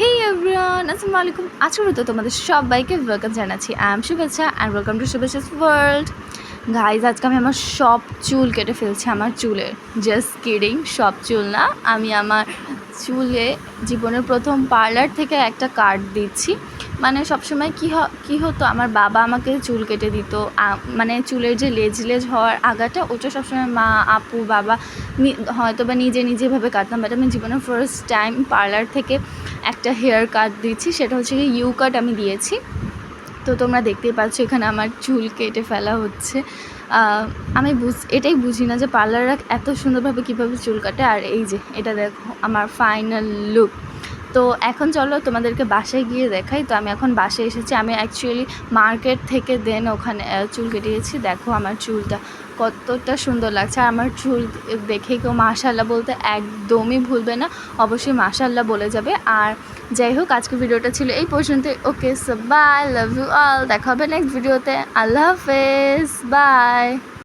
হে everyone আসসালামু আলাইকুম আজকে তো তোমাদের সবাইকে ওয়েলকাম জানাচ্ছি। I am Shubhechha and welcome to Shubhechha's world guys আজকে আমি আমার সব চুল কেটে ফেলছি আমার চুলের জাস্ট কিডিং সব চুল না। আমি আমার চুলে জীবনের প্রথম পার্লার থেকে একটা কার্ড দিচ্ছি। মানে সবসময় কী কী হতো? আমার বাবা আমাকে চুল কেটে দিত। মানে চুলের যে লেজ লেজ হওয়ার আগাটা, ওটা সবসময় মা, আপু, বাবা হয়তো বা নিজে নিজেভাবে কাটতাম। বাট আমি জীবনের ফার্স্ট টাইম পার্লার থেকে একটা হেয়ার কাট দিচ্ছি, সেটা হচ্ছে কি ইউ কাট আমি দিয়েছি। তো তোমরা দেখতেই পাচ্ছ এখানে আমার চুল কেটে ফেলা হচ্ছে। আমি বুঝ, এটাই বুঝি না যে পার্লাররা এত সুন্দরভাবে কীভাবে চুল কাটে। আর এই যে, এটা দেখো, আমার ফাইনাল লুক তো এখন চলো তোমাদেরকে বাসায় গিয়ে দেখাই। তো আমি এখন বাসায় এসেছি। আমি অ্যাকচুয়ালি মার্কেট থেকে দেন ওখানে চুল কেটেছি। দেখো আমার চুলটা কতটা সুন্দর লাগছে। আর আমার চুল দেখে কেউ মাশাল্লাহ বলতে একদমই ভুলবে না। অবশ্যই মাশাল্লাহ বলে যাবে। আর যাই হোক, আজকে ভিডিওটা ছিল এই পর্যন্ত okay so bye love you all দেখা হবে নেক্সট ভিডিওতে আল্লাহ হাফেজ। বাই